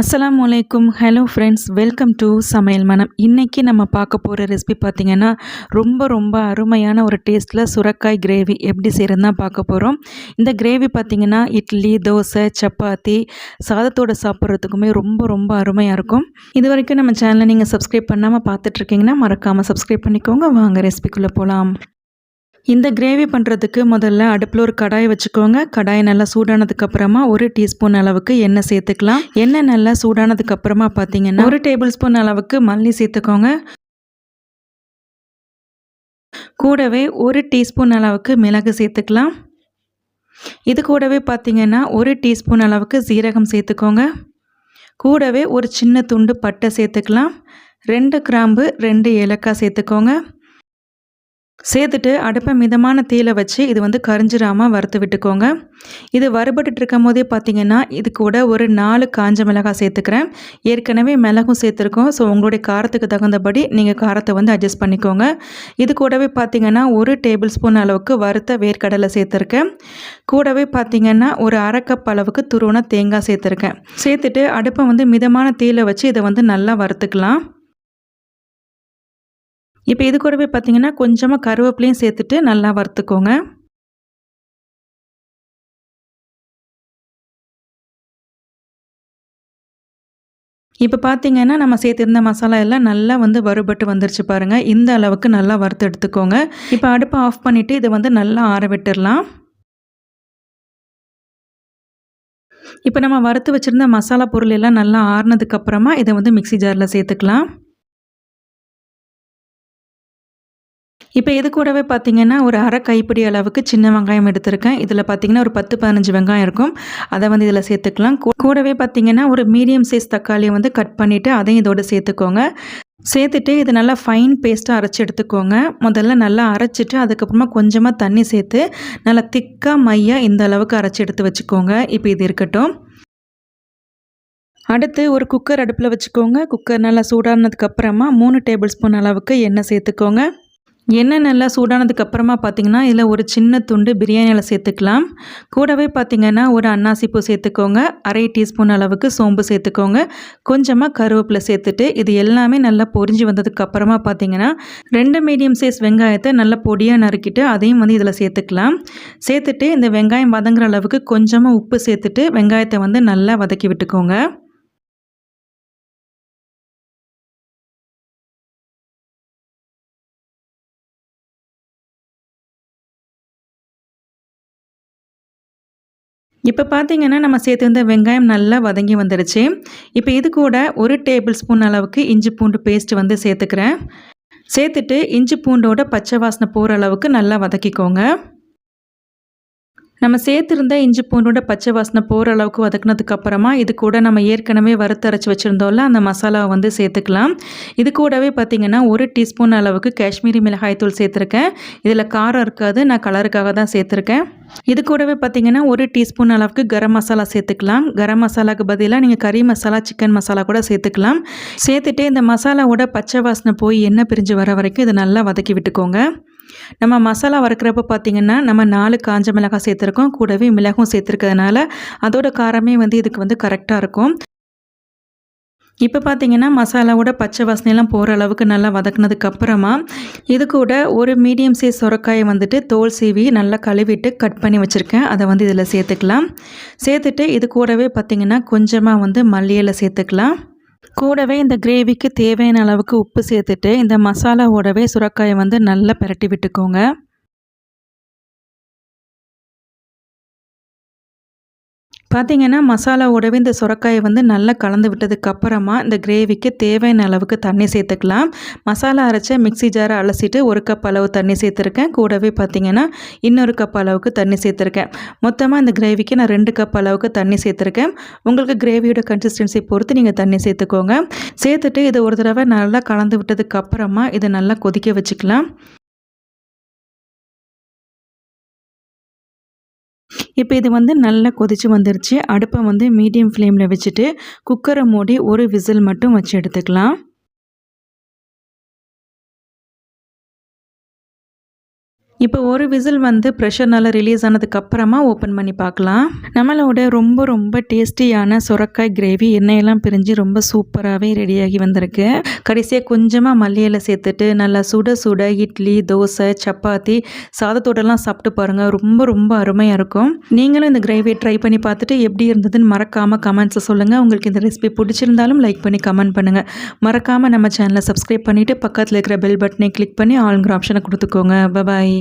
அஸ்ஸலாமு அலைக்கும். Hello friends welcome to சமையல் மனம். இன்றைக்கி நம்ம பார்க்க போகிற ரெசிபி பார்த்திங்கன்னா ரொம்ப ரொம்ப அருமையான ஒரு டேஸ்ட்டில் சுரக்காய் கிரேவி எப்படி செய்கிறதுனா பார்க்க போகிறோம் இந்த கிரேவி பார்த்திங்கன்னா இட்லி தோசை சப்பாத்தி சாதத்தோடு சாப்பிட்றதுக்குமே ரொம்ப ரொம்ப அருமையாக இருக்கும். இது வரைக்கும் நம்ம சேனலை நீங்கள் சப்ஸ்கிரைப் பண்ணாமல் பார்த்துட்ருக்கீங்கன்னா மறக்காமல் சப்ஸ்கிரைப் பண்ணிக்கோங்க. வாங்க ரெசிபிக்குள்ளே போகலாம் இந்த கிரேவி பண்ணுறதுக்கு முதல்ல அடுப்பில் ஒரு கடாய் வச்சுக்கோங்க. கடாய் நல்லா சூடானதுக்கு அப்புறமா ஒரு டீஸ்பூன் அளவுக்கு எண்ணெய் சேர்த்துக்கலாம். எண்ணெய் நல்லா சூடானதுக்கு அப்புறமா பார்த்தீங்கன்னா ஒரு டேபிள் ஸ்பூன் அளவுக்கு மல்லி சேர்த்துக்கோங்க. கூடவே ஒரு டீஸ்பூன் அளவுக்கு மிளகு சேர்த்துக்கலாம். இது கூடவே பார்த்தீங்கன்னா ஒரு டீஸ்பூன் அளவுக்கு சீரகம் சேர்த்துக்கோங்க. கூடவே ஒரு சின்ன துண்டு பட்டை சேர்த்துக்கலாம். ரெண்டு கிராம்பு ரெண்டு ஏலக்காய் சேர்த்துக்கோங்க. சேர்த்துட்டு அடுப்பை மிதமான தீயில வச்சு இது வந்து கரிஞ்சிராமல் வறுத்து விட்டுக்கோங்க. இது வறுபட்டுட்டு இருக்கும் போதே பார்த்தீங்கன்னா இது கூட ஒரு நாலு காஞ்ச மிளகாய் சேர்த்துக்கிறேன். ஏற்கனவே மிளகும் சேர்த்துருக்கோம். ஸோ உங்களுடைய காரத்துக்கு தகுந்தபடி நீங்கள் காரத்தை வந்து அட்ஜஸ்ட் பண்ணிக்கோங்க. இது கூடவே பார்த்தீங்கன்னா ஒரு டேபிள் ஸ்பூன் அளவுக்கு வறுத்த வேர்க்கடலை சேர்த்துருக்கேன். கூடவே பார்த்தீங்கன்னா ஒரு அரை கப் அளவுக்கு துருவன தேங்காய் சேர்த்துருக்கேன். சேர்த்துட்டு அடுப்பை வந்து மிதமான தீயில வச்சு இதை வந்து நல்லா வறுத்துக்கலாம். இப்போ இது கூடவே பார்த்தீங்கன்னா கொஞ்சமாக கருவேப்பிலையும் சேர்த்துட்டு நல்லா வறுத்துக்கோங்க. இப்போ பார்த்தீங்கன்னா நம்ம சேர்த்துருந்த மசாலா எல்லாம் நல்லா வந்து வறுபட்டு வந்துருச்சு பாருங்கள் இந்த அளவுக்கு நல்லா வறுத்து எடுத்துக்கோங்க. இப்போ அடுப்பை ஆஃப் பண்ணிவிட்டு இதை வந்து நல்லா ஆற விட்டுடலாம். இப்போ நம்ம வறுத்து வச்சுருந்த மசாலா பொருள் எல்லாம் நல்லா ஆறுனதுக்கப்புறமா இதை வந்து மிக்சி ஜாரில் சேர்த்துக்கலாம். இப்போ இது கூடவே பார்த்தீங்கன்னா ஒரு அரை கைப்பிடி அளவுக்கு சின்ன வெங்காயம் எடுத்திருக்கேன். இதில் பார்த்தீங்கன்னா ஒரு பத்து பதினஞ்சு வெங்காயம் இருக்கும். அதை வந்து இதில் சேர்த்துக்கலாம். கூடவே பார்த்தீங்கன்னா ஒரு மீடியம் சைஸ் தக்காளியை வந்து கட் பண்ணிவிட்டு அதையும் இதோடு சேர்த்துக்கோங்க. சேர்த்துட்டு இது நல்லா ஃபைன் பேஸ்ட்டாக அரைச்சி எடுத்துக்கோங்க. முதல்ல நல்லா அரைச்சிட்டு அதுக்கப்புறமா கொஞ்சமாக தண்ணி சேர்த்து நல்லா திக்காக மையாக இந்த அளவுக்கு அரைச்சி எடுத்து வச்சுக்கோங்க. இப்போ இது இருக்கட்டும். அடுத்து ஒரு குக்கர் அடுப்பில் வச்சுக்கோங்க. குக்கர் நல்லா சூடானதுக்கப்புறமா மூணு டேபிள் ஸ்பூன் அளவுக்கு எண்ணெய் சேர்த்துக்கோங்க. எண்ணெய் நல்லா சூடானதுக்கு அப்புறமா பார்த்தீங்கன்னா இதில் ஒரு சின்ன துண்டு பிரியாணியில் சேர்த்துக்கலாம். கூடவே பார்த்தீங்கன்னா ஒரு அன்னாசிப்பூ சேர்த்துக்கோங்க. அரை டீஸ்பூன் அளவுக்கு சோம்பு சேர்த்துக்கோங்க. கொஞ்சமாக கருவேப்பிலை சேர்த்துட்டு இது எல்லாமே நல்லா பொரிஞ்சு வந்ததுக்கு அப்புறமா பார்த்தீங்கன்னா ரெண்டு மீடியம் சைஸ் வெங்காயத்தை நல்லா பொடியாக நறுக்கிட்டு அதையும் வந்து இதில் சேர்த்துக்கலாம். சேர்த்துட்டு இந்த வெங்காயம் வதங்குற அளவுக்கு கொஞ்சமாக உப்பு சேர்த்துட்டு வெங்காயத்தை வந்து நல்லா வதக்கி விட்டுக்கோங்க. இப்போ பார்த்தீங்கன்னா நம்ம சேர்த்துருந்த வெங்காயம் நல்லா வதங்கி வந்துடுச்சு இப்போ இது கூட ஒரு டேபிள் ஸ்பூன் அளவுக்கு இஞ்சி பூண்டு பேஸ்ட் வந்து சேர்த்துக்கிறேன். சேர்த்துட்டு இஞ்சி பூண்டோட பச்சை வாசனை போகிற அளவுக்கு நல்லா வதக்கிக்கோங்க. நம்ம சேர்த்துருந்த இஞ்சி பூண்டோட பச்சை வாசனை போகிற அளவுக்கு வதக்குனதுக்கப்புறமா இது கூட நம்ம ஏற்கனவே வறுத்தரைச்சி வச்சுருந்தோம்ல அந்த மசாலாவை வந்து சேர்த்துக்கலாம். இது கூடவே பார்த்திங்கன்னா ஒரு டீஸ்பூன் அளவுக்கு காஷ்மீரி மிளகாய்த்தூள் சேர்த்துருக்கேன். இதில் காரம் இருக்காது நான் கலருக்காக தான் சேர்த்துருக்கேன். இது கூடவே பார்த்திங்கன்னா ஒரு டீஸ்பூன் அளவுக்கு கரம் மசாலா சேர்த்துக்கலாம். கரம் மசாலாவுக்கு பதிலாக நீங்கள் கறி மசாலா சிக்கன் மசாலா கூட சேர்த்துக்கலாம். சேர்த்துட்டு இந்த மசாலாவோட பச்சை வாசனை போய் எண்ணெய் பிரிஞ்சு வர வரைக்கும் இதை நல்லா வதக்கி விட்டுக்கோங்க. நம்ம மசாலா வறுக்கிறப்ப பார்த்திங்கன்னா நம்ம நாலு காஞ்ச மிளகாய் சேர்த்துருக்கோம். கூடவே மிளகும் சேர்த்துருக்கிறதுனால அதோட காரமே வந்து இதுக்கு வந்து கரெக்டாக இருக்கும். இப்போ பார்த்தீங்கன்னா மசாலாவோட பச்சை வாசனையெல்லாம் போகிற அளவுக்கு நல்லா வதக்குனதுக்கு அப்புறமா இது கூட ஒரு மீடியம் சைஸ் சுரக்காயை வந்துட்டு தோல் சீவி நல்லா கழுவிட்டு கட் பண்ணி வச்சுருக்கேன். அதை வந்து இதில் சேர்த்துக்கலாம். சேர்த்துட்டு இது கூடவே பார்த்திங்கன்னா கொஞ்சமாக வந்து மல்லியில் சேர்த்துக்கலாம். கூடவே இந்த கிரேவிக்கு தேவையான அளவுக்கு உப்பு சேர்த்துட்டு இந்த மசாலாவோடவே சுரக்காயை வந்து நல்லா பிரட்டி விட்டுக்கோங்க. பார்த்திங்கன்னா மசாலாவோடவே இந்த சுரக்காயை வந்து நல்லா கலந்து விட்டதுக்கு அப்புறமா இந்த கிரேவிக்கு தேவையான அளவுக்கு தண்ணி சேர்த்துக்கலாம். மசாலா அரைச்ச மிக்சி ஜாரை அலசிட்டு ஒரு கப் அளவு தண்ணி சேர்த்துருக்கேன். கூடவே பார்த்தீங்கன்னா இன்னொரு கப் அளவுக்கு தண்ணி சேர்த்துருக்கேன். மொத்தமாக இந்த கிரேவிக்கு நான் ரெண்டு கப் அளவுக்கு தண்ணி சேர்த்துருக்கேன். உங்களுக்கு கிரேவியோட கன்சிஸ்டன்சி பொறுத்து நீங்கள் தண்ணி சேர்த்துக்கோங்க. சேர்த்துட்டு இதை ஒரு தடவை நல்லா கலந்து விட்டதுக்கு அப்புறமா இதை நல்லா கொதிக்க வச்சுக்கலாம். இப்போ இது வந்து நல்லா கொதித்து வந்துருச்சு. அடுப்பை வந்து மீடியம் ஃப்ளேமில் வச்சுட்டு குக்கரை மூடி ஒரு விசில் மட்டும் வச்சு எடுத்துக்கலாம். இப்போ ஒரு விசில் வந்து ப்ரெஷர் நல்லா ரிலீஸ் ஆனதுக்கப்புறமா ஓப்பன் பண்ணி பார்க்கலாம். நம்மளோட ரொம்ப ரொம்ப டேஸ்டியான சுரக்காய் கிரேவி எண்ணெயெல்லாம் பிரிஞ்சு ரொம்ப சூப்பராகவே ரெடியாகி வந்திருக்கு. கடைசியாக கொஞ்சமாக மல்லி சேர்த்துட்டு நல்லா சுட சுட இட்லி தோசை சப்பாத்தி சாதத்தோடலாம் சாப்பிட்டு பாருங்கள் ரொம்ப ரொம்ப அருமையாக இருக்கும். நீங்களும் இந்த கிரேவியை ட்ரை பண்ணி பார்த்துட்டு எப்படி இருந்ததுன்னு மறக்காமல் கமெண்ட்ஸை சொல்லுங்கள் உங்களுக்கு இந்த ரெசிபி பிடிச்சிருந்தாலும் லைக் பண்ணி கமெண்ட் பண்ணுங்கள் மறக்காமல் நம்ம சேனலை சப்ஸ்கிரைப் பண்ணிவிட்டு பக்கத்தில் இருக்கிற பெல் பட்டனை கிளிக் பண்ணி ஆளுங்கிற ஆப்ஷனை கொடுத்துக்கோங்க. பபாய்